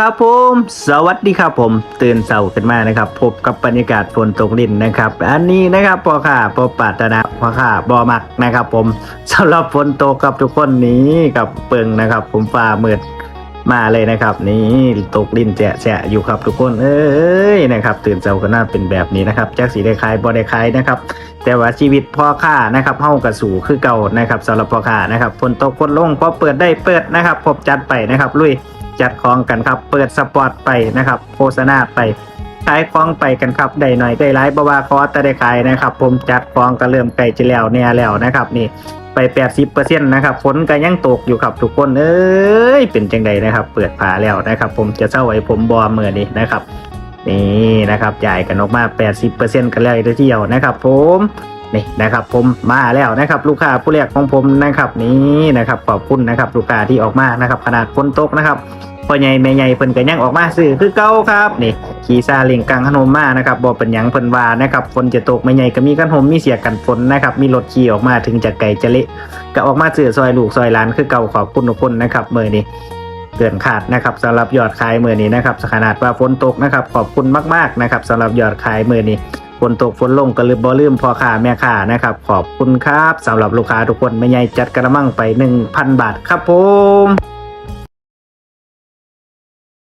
ครับผม สวัสดีครับผม ตื่นเสาขึ้นมานะครับ พบกับบรรยากาศฝนตกลินนะครับ อันนี้นะครับพ่อข้าพ่อปรารถนาพ่อข้าบอมักนะครับ ผมสำหรับฝนตกกับทุกคนนี้กับเปิงนะครับ ผมฟ้ามืดมาเลยนะครับ นี่ตกลินแจะแจะอยู่ครับทุกคนเอ้ยนะครับ ตื่นเสาก็น่าเป็นแบบนี้นะครับแจากสีได้คลายบอได้คลายนะครับแต่ว่าชีวิตพ่อข้านะครับเฮากระสู่คือเก่านะครับสำหรับพ่อข้านะครับฝนตกฝนลงพอเปิดได้เปิดนะครับพบจัดไปนะครับลุย จัดของกันครับ เปิดสปอร์ตไปนะครับ โฆษณาไปขายของไปกันครับได้หน่อยได้หลายบาวาคอแต่ได้ขายนะครับ ผมจัดของก็เริ่มใกล้จะแล้วเนี่ยแล้วนะครับนี่ไป 80%นะครับฝนก็ยังตกอยู่ครับทุกคนเอ้ยเป็นจังใดนะครับ เปิดผาแล้วนะครับ ผมจะเศร้าไว้ผมบอเมื่อนี้นะครับนี่นะครับจ่ายกันออกมา 80%กันแล้วทีเดียวนะครับ ผม นี่นะครับ ผมมาแล้วนะครับ ลูกค้าผู้แรกของผมนะครับนี่นะครับขอบคุณนะครับ ลูกค้าที่ออกมานะครับ ขนาดฝนตกนะครับพ่อใหญ่แม่ใหญ่เพิ่นก็ยังออกมาซื้อคือเก่าครับนี่ขี่ซาเลียงกังขนมมานะครับบ่เป็นหยังเพิ่นว่านะครับฝนจะตกแม่ใหญ่ก็มีกันหมมีเสียกันฝนนะครับมีรถขี่ออกมาถึงจะไกลจะเละก็ออกมาซื้อซอยลูกซอยหลานคือเก่าขอบคุณทุกคนนะครับมื้อนี้เกินขาดนะครับสำหรับยอดขายมือนี้นะครับขนาดว่าฝนตกนะครับขอบคุณมากๆนะครับสำหรับยอดขายมือนี้ นตกฝนลงก็ลืมบอลืมพ่อค้าแม่ค้านะครับ ขอบคุณครับสำหรับลูกค้าทุกคนไม่ใหญ่จัดกระมังไป 1,000 บาทครับผม